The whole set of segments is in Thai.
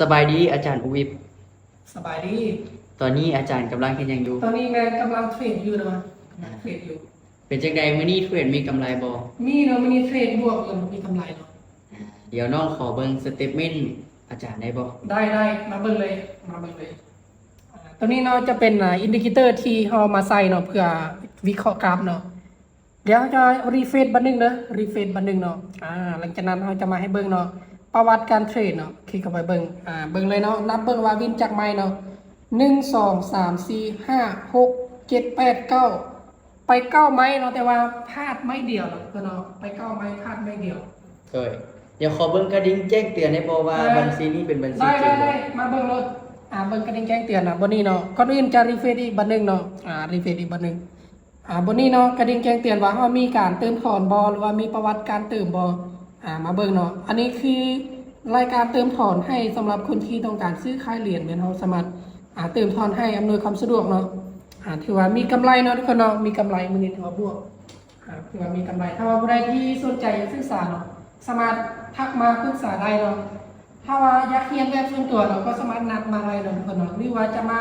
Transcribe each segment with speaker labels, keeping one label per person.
Speaker 1: สบายดีอาจารย์อุวิป
Speaker 2: สบายดี
Speaker 1: ตอนนี้อาจารย์กำลังเฮ็ดหยังอยู่
Speaker 2: ตอนนี้แมนกำลังเทรดอยู่นะกำลังเทรดอยู่
Speaker 1: เป็นจังใดมื้อนี้เทรดมีกำไรบ่
Speaker 2: มีเนาะมินิเทรดบวกอยู่มีกำไรเนาะ
Speaker 1: อ่าเดี๋ยวน้องขอเบิ่งสเตทเมนต์อาจารย์ได้บ่
Speaker 2: ได้ได้มาเบิ่งเลยมาเบิ่งเลยอ่าตัวนี้เนาะจะเป็นอ่าอินดิเคเตอร์ที่เรามาใส่เนาะเพื่อวิเคราะห์กราฟเนาะเดี๋ยวจะรีเฟรชบันหนึงเนาะรีเฟรชบันหนึงเนาะอ่าหลังจากนั้นเราจะมาให้เบิ่งเนาะ ประวัติการเทรดเนาะคลิกเข้าไปเบิ่งอ่าเบิ่งเลยเนาะนับเบิ่งว่าวินจากไม้เนาะหนึ่งสองสามสี่ห้าหกเจ็ดแปดเก้าไปเก้าไม้เนาะแต่ว่าพลาดไม่เดียวเนาะเพื่อนเนาะไปเก้าไม้พลาดไม่เดียว
Speaker 1: เอ้ยเดี๋ยวขอเบิ่งกระดิ่งแจ้งเตือนได้บ่ว่า
Speaker 2: ได้
Speaker 1: บัญชีนี้เป็นบัญชี
Speaker 2: ได้
Speaker 1: จริ
Speaker 2: ได้
Speaker 1: งบ่
Speaker 2: ได้มาเบิ่งรถอ่าเบิ่งกระดิ่งแจ้งเตือนนะบนนี้เนาะก่อนอื่นจะรีเฟรชอีกบันหนึงเนาะอ่ารีเฟรชอีกบันหนึงอ่าบนนี้เนาะกระดิ่งแจ้งเตือนว่าเฮามีการเติมถอนบอหรือว่ามีประวัติการเติมบอ อ่ามาเบิ่งเนาะอันนี้คือรายการเติมถอนให้สำหรับคนที่ต้องการซื้อขายเหรียญเหมือนเฮาสามารถอ่าเติมถอนให้อำนวยความสะดวกเนาะอ่าถือว่ามีกำไรเนาะทุกคนเนาะมีกำไรมือนี้ถือว่าบวกครับเผื่อมีกำไร ถ้าว่าผู้ใดที่สนใจอยากศึกษาเนาะสามารถทักมาปรึกษาได้เนาะถ้าว่าอยากเรียนแบบส่วนตัวเราก็สามารถนัดมาได้เนาะทุกคนเนาะหรือว่าจะมา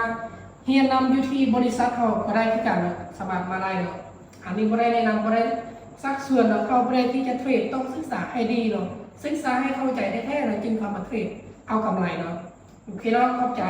Speaker 2: เรียนนำอยู่ที่บริษัทเขาก็ได้ที่กันเนาะสามารถมาได้เนาะอันนี้บ่ได้แนะนำบ่ได้ สักส่วนเนาเขาบ่ได้ที่จะเทรดต้องศึกษาให้ดีเนาะศึกษาให้เข้าใจได้แท้ๆเนาะจึงเข้ามาเทรดเอากำไรเนาะโอเคเนาะเข้าใจ